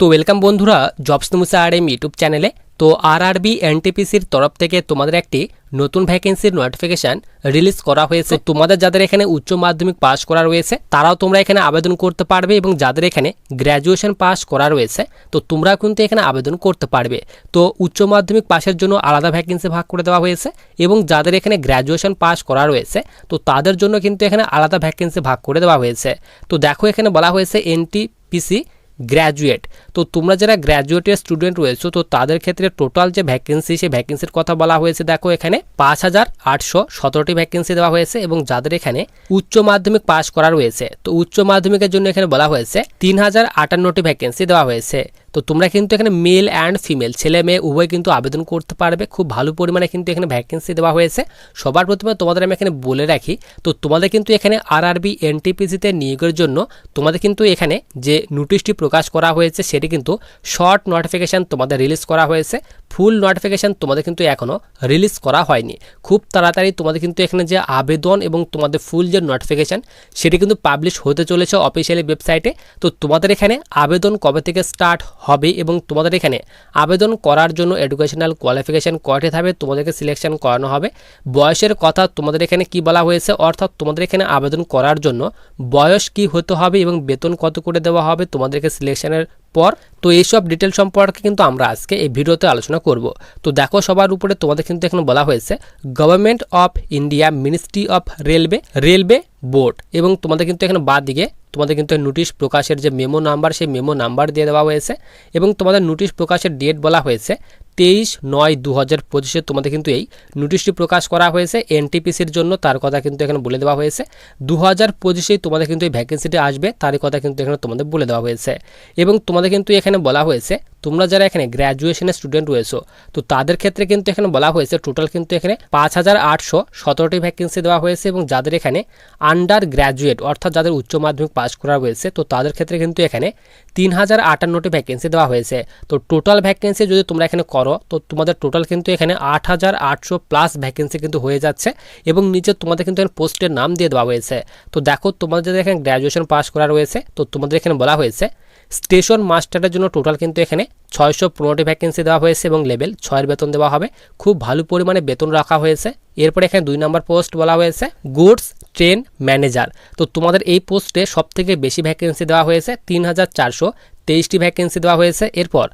তো ওয়েলকাম বন্ধুরা জবস নিউজা আর এম ইউটিউব চ্যানেলে তো আর আরবি এনটিপিসির তরফ থেকে তোমাদের একটি নতুন ভ্যাকেন্সির নোটিফিকেশন রিলিজ করা হয়েছে। তোমাদের যাদের এখানে উচ্চ মাধ্যমিক পাস করা রয়েছে, তারাও তোমরা এখানে আবেদন করতে পারবে এবং যাদের এখানে গ্র্যাজুয়েশন পাস করা রয়েছে, তো তোমরা কিন্তু এখানে আবেদন করতে পারবে। তো উচ্চ মাধ্যমিক পাশের জন্য আলাদা ভ্যাকেন্সি ভাগ করে দেওয়া হয়েছে এবং যাদের এখানে গ্র্যাজুয়েশন পাস করা রয়েছে, তো তাদের জন্য কিন্তু এখানে আলাদা ভ্যাকেন্সি ভাগ করে দেওয়া হয়েছে। তো দেখো এখানে বলা হয়েছে এনটিপিসি গ্র্যাজুয়েট তো তোমরা যারা গ্র্যাজুয়েটের স্টুডেন্ট রয়েছো, তো তাদের ক্ষেত্রে টোটাল যে ভ্যাকেন্সি সেই ভ্যাকেন্সির কথা বলা হয়েছে, দেখো এখানে পাঁচ হাজার আটশো সতেরোটি ভ্যাকেন্সি দেওয়া হয়েছে এবং যাদের এখানে উচ্চ মাধ্যমিক পাস করা রয়েছে। তো উচ্চ মাধ্যমিকের জন্য এখানে বলা হয়েছে তিন হাজার আটান্নটি ভ্যাকেন্সি দেওয়া হয়েছে। তো তোমরা কিন্তু এখানে মেল অ্যান্ড ফিমেল ছেলে মেয়ে, উভয় কিন্তু আবেদন করতে পারবে। খুব ভালো পরিমাণে কিন্তু এখানে ভ্যাকেন্সি দেওয়া হয়েছে। সবার প্রথমে তোমাদের আমি এখানে বলে রাখি, তো তোমাদের কিন্তু এখানে আর আরবি এনটিপিসিতে নিয়োগের জন্য তোমাদের কিন্তু এখানে যে নোটিশটি প্রকাশ করা হয়েছে, সেটি কিন্তু শর্ট নোটিফিকেশান তোমাদের রিলিজ করা হয়েছে। ফুল নোটিফিকেশান তোমাদের কিন্তু এখনও রিলিজ করা হয়নি। খুব তাড়াতাড়ি তোমাদের কিন্তু এখানে যে আবেদন এবং তোমাদের ফুল যে নোটিফিকেশান সেটি কিন্তু পাবলিশ হতে চলেছে অফিসিয়ালি ওয়েবসাইটে তো তোমাদের এখানে আবেদন কবে থেকে স্টার্ট হবে এবং তোমাদের এখানে আবেদন করার জন্য এডুকেশনাল কোয়ালিফিকেশান কয়টি থাকবে তোমাদেরকে সিলেকশন করানো হবে। বয়সের কথা তোমাদের এখানে কি বলা হয়েছে? অর্থাৎ তোমাদের এখানে আবেদন করার জন্য বয়স কি হতে হবে এবং বেতন কত করে দেওয়া হবে তোমাদেরকে সিলেকশনের পর। তো এইসব ডিটেল সম্পর্কে কিন্তু আমরা আজকে এই ভিডিওতে আলোচনা করব। তো দেখো সবার উপরে তোমাদের কিন্তু এখানে বলা হয়েছে government of India ministry of railway railway board এবং তোমাদের কিন্তু এখানে বাদ দিকে তোমাদের কিন্তু নোটিশ প্রকাশের যে মেমো নাম্বার সেই মেমো নাম্বার দিয়ে দেওয়া হয়েছে এবং তোমাদের নোটিশ প্রকাশের ডেট বলা হয়েছে। তেইশ নয় দু হাজার পঁচিশে তোমাদের কিন্তু এই নোটিশটি প্রকাশ করা হয়েছে। এনটিপিসির জন্য তার কথা কিন্তু এখানে বলে দেওয়া হয়েছে। দু হাজার পঁচিশেই তোমাদের কিন্তু এই ভ্যাকেন্সিটি আসবে, তার কথা কিন্তু এখানে তোমাদের বলে দেওয়া হয়েছে। এবং তোমাদের কিন্তু এখানে বলা হয়েছে, তোমরা যারা এখানে গ্র্যাজুয়েশনের স্টুডেন্ট রয়েছো, তো তাদের ক্ষেত্রে কিন্তু এখানে বলা হয়েছে টোটাল কিন্তু এখানে পাঁচ হাজার আটশো সতেরোটি ভ্যাকেন্সি দেওয়া হয়েছে এবং যাদের এখানে আন্ডার গ্র্যাজুয়েট অর্থাৎ যাদের উচ্চ মাধ্যমিক পাস করা রয়েছে তো তাদের ক্ষেত্রে কিন্তু এখানে তিন হাজার আটান্নটি ভ্যাকেন্সি দেওয়া হয়েছে। তো টোটাল ভ্যাকেন্সি যদি তোমরা এখানে করো, তো তোমাদের টোটাল কিন্তু এখানে আট হাজার আটশো প্লাস ভ্যাকেন্সি কিন্তু হয়ে যাচ্ছে এবং নিচে তোমাদের কিন্তু এখানে পোস্টের নাম দিয়ে দেওয়া হয়েছে। তো দেখো তোমাদের এখানে গ্র্যাজুয়েশন পাস করা রয়েছে, তো তোমাদের এখানে বলা হয়েছে স্টেশন মাস্টারের জন্য টোটাল কিন্তু এখানে ছয়শো পনেরোটি ভ্যাকেন্সি দেওয়া হয়েছে এবং লেভেল ছয়ের বেতন দেওয়া হবে। খুব ভালো পরিমাণে বেতন রাখা হয়েছে। এরপরে এখানে দুই নম্বর পোস্ট বলা হয়েছে গুডস ট্রেন ম্যানেজার তো তোমাদের এই পোস্টে সবথেকে বেশি ভ্যাকেন্সি দেওয়া হয়েছে, তিন হাজার চারশো তেইশটি ভ্যাকেন্সি দেওয়া হয়েছে। এরপর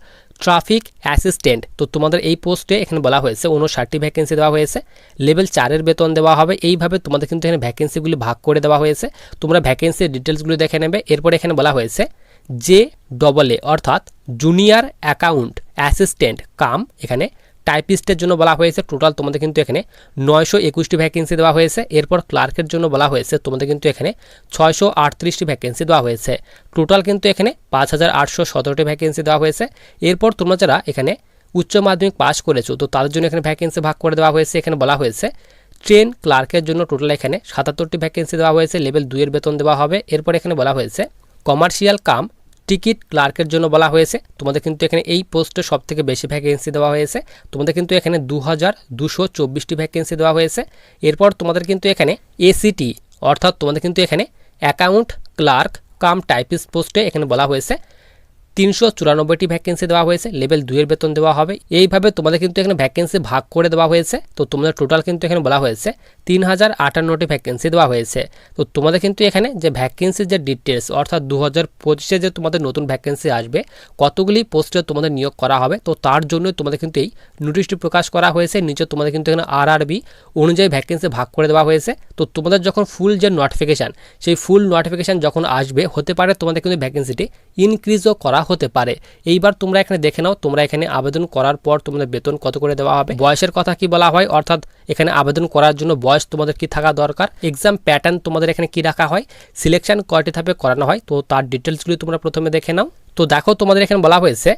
ট্রাফিক অ্যাসিস্ট্যান্ট তো তোমাদের এই পোস্টে এখানে বলা হয়েছে, উনষাটটি ভ্যাকেন্সি দেওয়া হয়েছে। লেভেল চারের বেতন দেওয়া হবে। এইভাবে তোমাদের কিন্তু এখানে ভ্যাকেন্সিগুলি ভাগ করে দেওয়া হয়েছে। তোমরা ভ্যাকেন্সির ডিটেলসগুলি দেখে নেবে। এরপর এখানে বলা হয়েছে জে ডবল এ অর্থাৎ জুনিয়র অ্যাকাউন্ট অ্যাসিস্ট্যান্ট কাম, এখানে টাইপিস্টের জন্য বলা হয়েছে। টোটাল তোমাদের কিন্তু এখানে নয়শো একুশটি ভ্যাকেন্সি দেওয়া হয়েছে। এরপর ক্লার্কের জন্য বলা হয়েছে, তোমাদের কিন্তু এখানে ছয়শো আটত্রিশটি ভ্যাকেন্সি দেওয়া হয়েছে। টোটাল কিন্তু এখানে পাঁচ হাজার আটশো সতেরোটি ভ্যাকেন্সি দেওয়া হয়েছে। এরপর তোমরা যারা এখানে উচ্চ মাধ্যমিক পাস করেছ, তো তাদের জন্য এখানে ভ্যাকেন্সি ভাগ করে দেওয়া হয়েছে। এখানে বলা হয়েছে ট্রেন ক্লার্কের জন্য টোটাল এখানে সাতাত্তরটি ভ্যাকেন্সি দেওয়া হয়েছে। লেভেল দুইয়ের বেতন দেওয়া হবে। এরপর এখানে বলা হয়েছে কমার্শিয়াল কাম টিকিট ক্লার্কের জন্য বলা হয়েছে। তোমাদের কিন্তু এখানে এই পোস্টে সব থেকে বেশি ভ্যাকেন্সি দেওয়া হয়েছে। তোমাদের কিন্তু এখানে দু হাজার দুশো চব্বিশটি ভ্যাকেন্সি দেওয়া হয়েছে। এরপর তোমাদের কিন্তু এখানে এসিটি অর্থাৎ তোমাদের কিন্তু এখানে অ্যাকাউন্ট ক্লার্ক কাম টাইপিস পোস্টে এখানে বলা হয়েছে। তিনশো চুরানব্বইটি ভ্যাকেন্সি দেওয়া হয়েছে লেভেল দুইয়ের বেতন দেওয়া হবে। এইভাবে তোমাদের কিন্তু এখানে ভ্যাকেন্সি ভাগ করে দেওয়া হয়েছে। তো তোমাদের টোটাল কিন্তু এখানে বলা হয়েছে তিন হাজার আটান্নটি ভ্যাকেন্সি দেওয়া হয়েছে। তো তোমাদের কিন্তু এখানে যে ভ্যাকেন্সির যে ডিটেলস অর্থাৎ দু হাজার পঁচিশে যে তোমাদের নতুন ভ্যাকেন্সি আসবে, কতগুলি পোস্টে তোমাদের নিয়োগ করা হবে, তো তার জন্য তোমাদের কিন্তু এই নোটিশটি প্রকাশ করা হয়েছে। নিচে তোমাদের কিন্তু এখানে আর আরবি অনুযায়ী ভ্যাকেন্সি ভাগ করে দেওয়া হয়েছে। তো তোমাদের যখন ফুল যে নোটিফিকেশান সেই ফুল নোটিফিকেশান যখন আসবে, হতে পারে তোমাদের কিন্তু ভ্যাকেন্সিটি ইনক্রিজও করা হতে পারে। এইবার তোমরা এখানে দেখে নাও, তোমরা এখানে আবেদন করার পর তোমাদের বেতন কত করে দেওয়া হবে। বয়সের কথা কি বলা হয়? অর্থাৎ এখানে আবেদন করার জন্য বয়স তোমাদের কি থাকা দরকার? এক্সাম প্যাটার্ন তোমাদের এখানে কি রাখা হয়? সিলেকশন কয়টি ধাপে করানো হয়? তো তার ডিটেলসগুলি তোমরা প্রথমে দেখে নাও। তো দেখো, তোমাদের এখানে বলা হয়েছে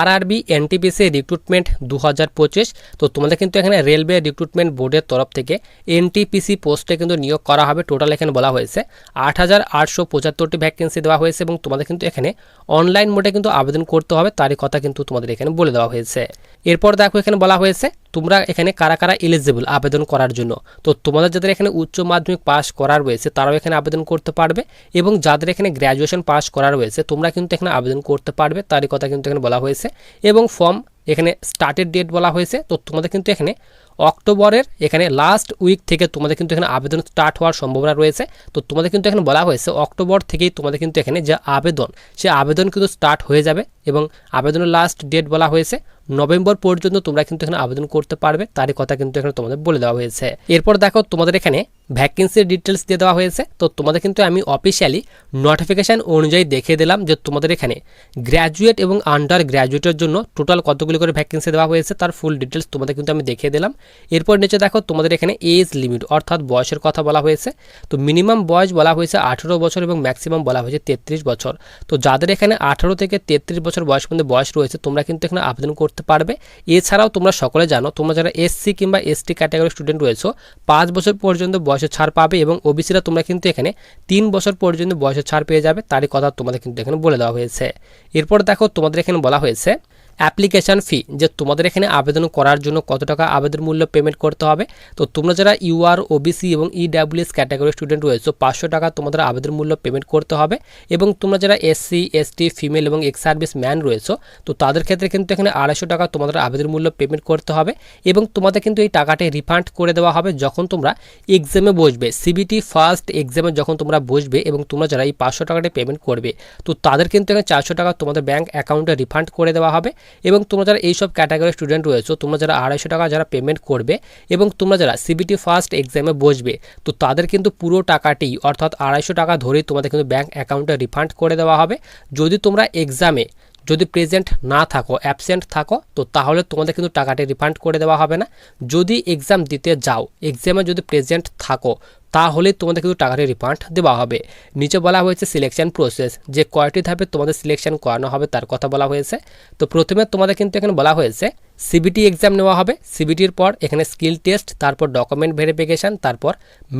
আরআরবি এনটিপিসি রিক্রুটমেন্ট দু হাজার পঁচিশ। তো তোমাদের কিন্তু এখানে রেলওয়ে রিক্রুটমেন্ট বোর্ডের তরফ থেকে এনটিপিসি পোস্টে কিন্তু নিয়োগ করা হবে। টোটাল এখানে বলা হয়েছে আট হাজার আটশো পঁচাত্তরটি ভ্যাকেন্সি দেওয়া হয়েছে এবং তোমাদের কিন্তু এখানে অনলাইন মোডে কিন্তু আবেদন করতে হবে। তারই কথা কিন্তু তোমাদের এখানে বলে দেওয়া হয়েছে। এরপর দেখো এখানে বলা হয়েছে তোমরা এখানে কারা কারা এলিজিবল আবেদন করার জন্য? তো তোমাদের যাদের এখানে উচ্চ মাধ্যমিক পাস করা রয়েছে, তারাও এখানে আবেদন করতে পারবে এবং যাদের এখানে গ্র্যাজুয়েশন পাস করা রয়েছে, তোমরা কিন্তু এখানে আবেদন করতে পারবে, তারই কথা কিন্তু এখানে বলা হয়েছে এবং ফর্ম এখানে স্টার্টের ডেট বলা হয়েছে। তো তোমাদের কিন্তু এখানে অক্টোবরের এখানে লাস্ট উইক থেকে তোমাদের কিন্তু এখানে আবেদন স্টার্ট হওয়ার সম্ভাবনা রয়েছে। তো তোমাদের কিন্তু এখানে বলা হয়েছে অক্টোবর থেকেই তোমাদের কিন্তু এখানে যে আবেদন, সে আবেদন কিন্তু স্টার্ট হয়ে যাবে এবং আবেদনের লাস্ট ডেট বলা হয়েছে। নভেম্বর পর্যন্ত তোমরা কিন্তু এখানে আবেদন করতে পারবে, তারই কথা কিন্তু এখানে তোমাদের বলে দেওয়া হয়েছে। এরপর দেখো তোমাদের এখানে ভ্যাকেন্সির ডিটেলস দিয়ে দেওয়া হয়েছে। তো তোমাদের কিন্তু আমি অফিসিয়ালি নোটিফিকেশান অনুযায়ী দেখিয়ে দিলাম যে তোমাদের এখানে গ্র্যাজুয়েট এবং আন্ডার গ্র্যাজুয়েটের জন্য টোটাল কতগুলি করে ভ্যাকেন্সি দেওয়া হয়েছে, তার ফুল ডিটেলস তোমাদের কিন্তু আমি দেখিয়ে দিলাম। এরপর নিচে দেখো তোমাদের এখানে এজ লিমিট অর্থাৎ বয়সের কথা বলা হয়েছে। তো মিনিমাম বয়স বলা হয়েছে আঠেরো বছর এবং ম্যাক্সিমাম বলা হয়েছে তেত্রিশ বছর। তো যাদের এখানে আঠারো থেকে তেত্রিশ বছর বয়স পর্যন্ত বয়স রয়েছে, তোমরা কিন্তু এখানে আবেদন করতে পারবে। এছাড়াও তোমরা সকলে জানো, তোমরা যারা এসসি কিংবা এসটি ক্যাটাগরি স্টুডেন্ট রয়েছে, পাঁচ বছর পর্যন্ত বয়সের ছাড় পাবে এবং ওবিসিরা তোমরা কিন্তু এখানে তিন বছর পর্যন্ত বয়সের ছাড় পেয়ে যাবে, তারই কথা তোমাদের কিন্তু এখানে বলে দেওয়া হয়েছে। এরপর দেখো তোমাদের এখানে বলা হয়েছে অ্যাপ্লিকেশান ফি, যে তোমাদের এখানে আবেদন করার জন্য কত টাকা আবেদন মূল্য পেমেন্ট করতে হবে। তো তোমরা যারা ইউআর ওবিসি এবং ইডাব্লিউএস ক্যাটাগরি স্টুডেন্ট রয়েছে পাঁচশো টাকা তোমাদের আবেদন মূল্য পেমেন্ট করতে হবে। এবং তোমরা যারা এসসি এসটি ফিমেল এবং এক্স সার্ভিস ম্যান রয়েছে, তো তাদের ক্ষেত্রে কিন্তু এখানে আড়াইশো টাকা তোমাদের আবেদন মূল্য পেমেন্ট করতে হবে। এবং তোমাদের কিন্তু এই টাকাটি রিফান্ড করে দেওয়া হবে যখন তোমরা এক্সামে বসবে সিবিটি ফার্স্ট এক্সামে যখন তোমরা বসবে এবং তোমরা যারা এই পাঁচশো টাকাটি পেমেন্ট করবে, তো তাদের কিন্তু এখানে চারশো টাকা তোমাদের ব্যাঙ্ক অ্যাকাউন্টে রিফান্ড করে দেওয়া হবে। এবং তোমরা যারা এইসব ক্যাটাগরি স্টুডেন্ট রয়েছে, তোমরা যারা আড়াইশো টাকা যারা পেমেন্ট করবে এবং তোমরা যারা সিবিটি ফার্স্ট এক্সামে বসবে, তো তাদের কিন্তু পুরো টাকাটি, অর্থাৎ আড়াইশো টাকা ধরেই তোমাদের কিন্তু ব্যাঙ্ক অ্যাকাউন্টে রিফান্ড করে দেওয়া হবে। যদি তোমরা এক্সামে যদি প্রেজেন্ট না থাকো অ্যাবসেন্ট থাকো, তো তাহলে তোমাদের কিন্তু টাকাটি রিফান্ড করে দেওয়া হবে না। যদি এক্সাম দিতে যাও এক্সামে যদি প্রেজেন্ট থাকো তাহলে তোমাদের কিন্তু টাকাটি রিফান্ড দেওয়া হবে। নিচে বলা হয়েছে সিলেকশন প্রসেস যে কয়টি ধাপে তোমাদের সিলেকশন করানো হবে তার কথা বলা হয়েছে। তো প্রথমে তোমাদের কিন্তু এখানে বলা হয়েছে সিবিটি এক্সাম নেওয়া হবে। সিবিটির পর এখানে স্কিল টেস্ট তারপর ডকুমেন্ট ভেরিফিকেশান তারপর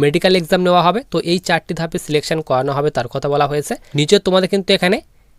মেডিকেল এক্সাম নেওয়া হবে। তো এই চারটি ধাপে সিলেকশন করানো হবে তার কথা বলা হয়েছে। নিচে তোমাদের কিন্তু এখানে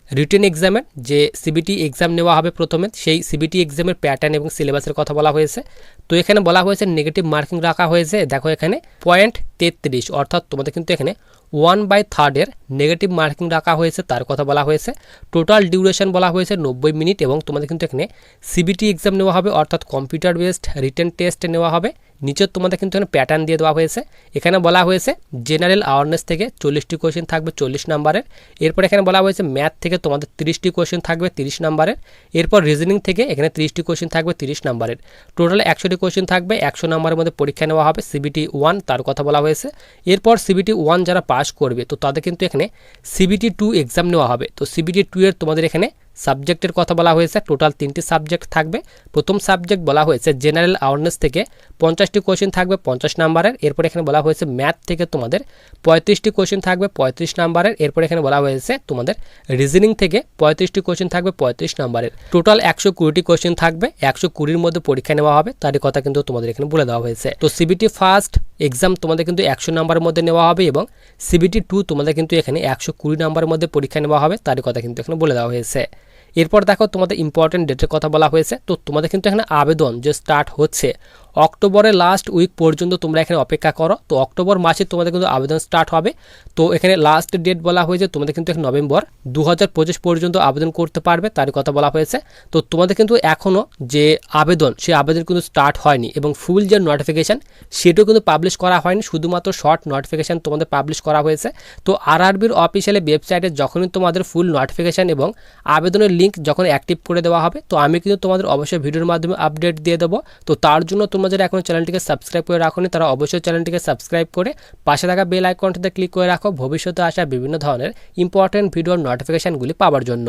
রিটেন এক্সামের যে সিবিটি এক্সাম নেওয়া হবে প্রথমে, সেই সিবিটি এক্সামের প্যাটার্ন এবং সিলেবাসের কথা বলা হয়েছে। তো এখানে বলা হয়েছে নেগেটিভ মার্কিং রাখা হয়েছে। দেখো এখানে পয়েন্ট তেত্রিশ, অর্থাৎ তোমাদের কিন্তু এখানে ওয়ান বাই থার্ডের নেগেটিভ মার্কিং রাখা হয়েছে, তার কথা বলা হয়েছে। টোটাল ডিউরেশন বলা হয়েছে নব্বই মিনিট এবং তোমাদের কিন্তু এখানে সিবিটি এক্সাম নেওয়া হবে, অর্থাৎ কম্পিউটার বেসড রিটেন টেস্ট নেওয়া হবে। নিচের তোমাদের কিন্তু এখানে প্যাটার্ন দিয়ে দেওয়া হয়েছে। এখানে বলা হয়েছে জেনারেল আওয়ারনেস থেকে চল্লিশটি কোয়েশ্চেন থাকবে চল্লিশ নাম্বারের। এরপর এখানে বলা হয়েছে ম্যাথ থেকে তোমাদের তিরিশটি কোয়েশ্চেন থাকবে তিরিশ নাম্বারের। এরপর রিজনিং থেকে এখানে তিরিশটি কোয়েশ্চেন থাকবে তিরিশ নাম্বারের। টোটাল একশোটি কোয়েশ্চেন থাকবে, একশো নাম্বারের মধ্যে পরীক্ষা নেওয়া হবে সিবিটি ওয়ান তার কথা বলা হয়েছে। এরপর সিবিটি ওয়ান যারা পাস করবে, তো তাদের কিন্তু এখানে সিবিটি টু এক্সাম নেওয়া হবে। তো সিবিটি টু এর তোমাদের এখানে সাবজেক্টের কথা বলা হয়েছে, টোটাল তিনটি সাবজেক্ট থাকবে। প্রথম সাবজেক্ট বলা হয়েছে জেনারেল অ্যাওয়ারনেস থেকে পঞ্চাশটি কোয়েশ্চেন থাকবে পঞ্চাশ নাম্বারের। এরপর এখানে বলা হয়েছে ম্যাথ থেকে তোমাদের পঁয়ত্রিশটি কোয়েশ্চেন থাকবে পঁয়ত্রিশ নাম্বারের। এরপর এখানে বলা হয়েছে তোমাদের রিজনিং থেকে পঁয়ত্রিশটি কোয়েশ্চেন থাকবে পঁয়ত্রিশ নাম্বারের। টোটাল একশো কুড়িটি কোয়েশ্চেন থাকবে, একশো কুড়ির মধ্যে পরীক্ষা নেওয়া হবে, তারই কথা কিন্তু তোমাদের এখানে বলে দেওয়া হয়েছে। তো সিবিটি ফার্স্ট এক্সাম তোমাদের কিন্তু একশো নাম্বারের মধ্যে নেওয়া হবে এবং সিবিটি টু তোমাদের কিন্তু এখানে একশো কুড়ি নাম্বারের মধ্যে পরীক্ষা নেওয়া হবে, তারই কথা কিন্তু এখানে বলে দেওয়া হয়েছে। এরপর দেখো তোমাদের ইম্পর্টেন্ট ডেটের কথা বলা হয়েছে, তো তোমাদের কিন্তু এখানে আবেদন যে স্টার্ট হচ্ছে অক্টোবরের লাস্ট উইক পর্যন্ত তোমরা এখানে অপেক্ষা করো। তো অক্টোবর মাসে তোমাদের কিন্তু আবেদন স্টার্ট হবে। তো এখানে লাস্ট ডেট বলা হয়েছে, তোমাদের কিন্তু নভেম্বর। দু হাজার পঁচিশ পর্যন্ত আবেদন করতে পারবে, তার কথা বলা হয়েছে। তো তোমাদের কিন্তু এখনও যে আবেদন, সেই আবেদন কিন্তু স্টার্ট হয়নি এবং ফুল যে নোটিফিকেশান সেটাও কিন্তু পাবলিশ করা হয়নি। শুধুমাত্র শর্ট নোটিফিকেশান তোমাদের পাবলিশ করা হয়েছে। তো আরআরবির অফিসিয়ালি ওয়েবসাইটে যখনই তোমাদের ফুল নোটিফিকেশান এবং আবেদনের লিঙ্ক যখন অ্যাক্টিভ করে দেওয়া হবে, তো আমি কিন্তু তোমাদের অবশ্যই ভিডিওর মাধ্যমে আপডেট দিয়ে দেবো। তো তার জন্য তোমরা যারা চ্যানেলটিকে সাবস্ক্রাইব করে রাখোনি, তারা অবশ্যই চ্যানেলটিকে সাবস্ক্রাইব করে পাশে থাকা বেল আইকনটিতে ক্লিক করে রাখো। ভবিষ্যতে আসা বিভিন্ন ধরনের ইম্পর্টেন্ট ভিডিওর নোটিফিকেশানগুলি পাওয়ার জন্য।